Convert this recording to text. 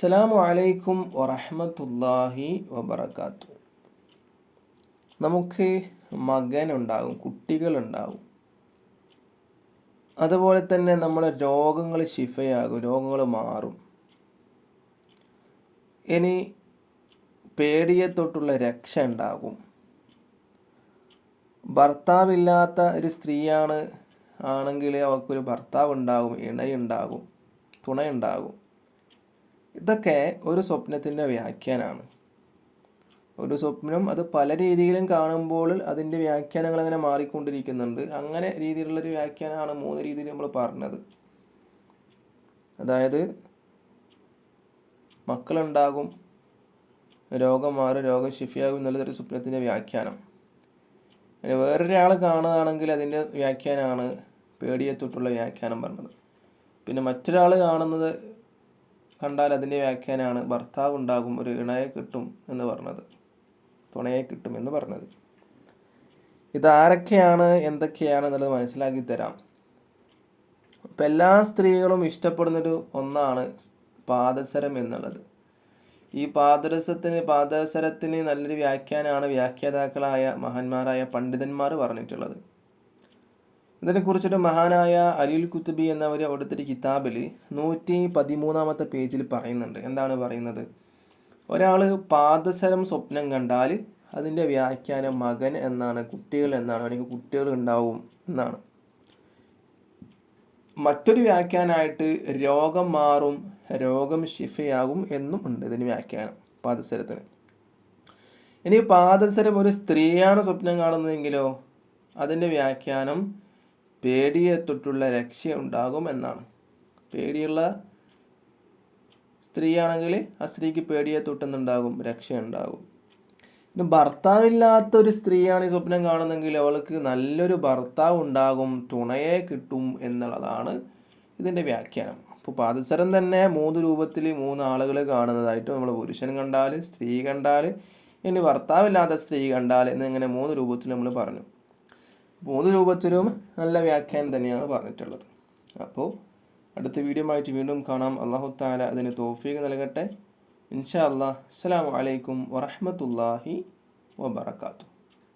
അസ്സലാമു അലൈക്കും വറഹമത്തല്ലാഹി വബർക്കാത്തു നമുക്ക് മകനുണ്ടാകും കുട്ടികളുണ്ടാകും. അതുപോലെ തന്നെ നമ്മളെ രോഗങ്ങൾ ശിഫയാകും രോഗങ്ങൾ മാറും. ഇനി പേടിയെ തൊട്ടുള്ള രക്ഷ ഉണ്ടാകും. ഭർത്താവില്ലാത്ത ഒരു സ്ത്രീയാണ് ആണെങ്കിൽ അവർക്കൊരു ഭർത്താവ് ഉണ്ടാകും ഇണയുണ്ടാകും തുണയുണ്ടാകും. ഇതൊക്കെ ഒരു സ്വപ്നത്തിന്റെ വ്യാഖ്യാനമാണ്. ഒരു സ്വപ്നം അത് പല രീതിയിലും കാണുമ്പോൾ അതിന്റെ വ്യാഖ്യാനങ്ങൾ അങ്ങനെ മാറിക്കൊണ്ടിരിക്കുന്നുണ്ട്. അങ്ങനെ രീതിയിലുള്ളൊരു വ്യാഖ്യാനമാണ് മൂന്ന് രീതിയിൽ നമ്മൾ പറഞ്ഞത്. അതായത് മക്കളുണ്ടാകും രോഗം മാറും രോഗം ശിഫിയാകും എന്നുള്ളതൊരു സ്വപ്നത്തിന്റെ വ്യാഖ്യാനം. പിന്നെ വേറൊരാൾ കാണുകയാണെങ്കിൽ അതിന്റെ വ്യാഖ്യാനമാണ് പേടിയെ തൊട്ടുള്ള വ്യാഖ്യാനം പറഞ്ഞത്. പിന്നെ മറ്റൊരാൾ കാണുന്നത് കണ്ടാൽ അതിന്റെ വ്യാഖ്യാനമാണ് ഭർത്താവ് ഉണ്ടാകും ഒരു ഇണയെ കിട്ടും എന്ന് പറഞ്ഞത്. തുണയെ കിട്ടും എന്ന് പറഞ്ഞത്. ഇതാരൊക്കെയാണ് എന്തൊക്കെയാണ് എന്നുള്ളത് മനസ്സിലാക്കി തരാം. ഇപ്പം എല്ലാ സ്ത്രീകളും ഇഷ്ടപ്പെടുന്നൊരു ഒന്നാണ് പാദസരം എന്നുള്ളത്. ഈ പാദരസത്തിന് പാദസരത്തിന് നല്ലൊരു വ്യാഖ്യാനമാണ് വ്യാഖ്യാതാക്കളായ മഹാന്മാരായ പണ്ഡിതന്മാർ പറഞ്ഞിട്ടുള്ളത്. ഇതിനെക്കുറിച്ചൊരു മഹാനായ അലിൽ കുത്തുബി എന്നവർ അവിടുത്തെ കിതാബിൽ നൂറ്റി പതിമൂന്നാമത്തെ പേജിൽ പറയുന്നുണ്ട്. എന്താണ് പറയുന്നത്? ഒരാൾ പാദസരം സ്വപ്നം കണ്ടാൽ അതിന്റെ വ്യാഖ്യാനം മകൻ എന്നാണ് കുട്ടികൾ എന്നാണ് അല്ലെങ്കിൽ കുട്ടികൾ ഉണ്ടാവും എന്നാണ്. മറ്റൊരു വ്യാഖ്യാനമായിട്ട് രോഗം മാറും രോഗം ശിഫയാകും എന്നും ഉണ്ട് ഇതിന് വ്യാഖ്യാനം പാദസരത്തിന്. ഇനി പാദസരം ഒരു സ്ത്രീയാണ് സ്വപ്നം കാണുന്നതെങ്കിലോ അതിന്റെ വ്യാഖ്യാനം പേടിയെ തൊട്ടുള്ള രക്ഷ ഉണ്ടാകും എന്നാണ്. പേടിയുള്ള സ്ത്രീയാണെങ്കിൽ ആ സ്ത്രീക്ക് പേടിയെ തൊട്ടുന്നുണ്ടാകും രക്ഷ ഉണ്ടാകും ഭർത്താവില്ലാത്തൊരു സ്ത്രീയാണ് ഈ സ്വപ്നം കാണുന്നതെങ്കിൽ അവൾക്ക് നല്ലൊരു ഭർത്താവ് ഉണ്ടാകും തുണയെ കിട്ടും എന്നുള്ളതാണ് ഇതിന്റെ വ്യാഖ്യാനം. അപ്പോൾ പാദസരം തന്നെ മൂന്ന് രൂപത്തിൽ മൂന്ന് ആളുകൾ കാണുന്നതായിട്ട് നമ്മൾ പുരുഷൻ കണ്ടാൽ സ്ത്രീ കണ്ടാൽ ഇനി ഭർത്താവില്ലാത്ത സ്ത്രീ കണ്ടാൽ എന്നിങ്ങനെ മൂന്ന് രൂപത്തിൽ നമ്മൾ പറഞ്ഞു. മൂന്ന് രൂപത്തിലും നല്ല വ്യാഖ്യാനം തന്നെയാണ് പറഞ്ഞിട്ടുള്ളത്. അപ്പോൾ അടുത്ത വീഡിയോ ആയിട്ട് വീണ്ടും കാണാം. അള്ളാഹു താല അതിന് തോഫീക്ക് നൽകട്ടെ. ഇൻഷാ അല്ലാ അസ്സാം വലൈക്കും വറഹമത്തല്ലാഹി വബർക്കാത്തു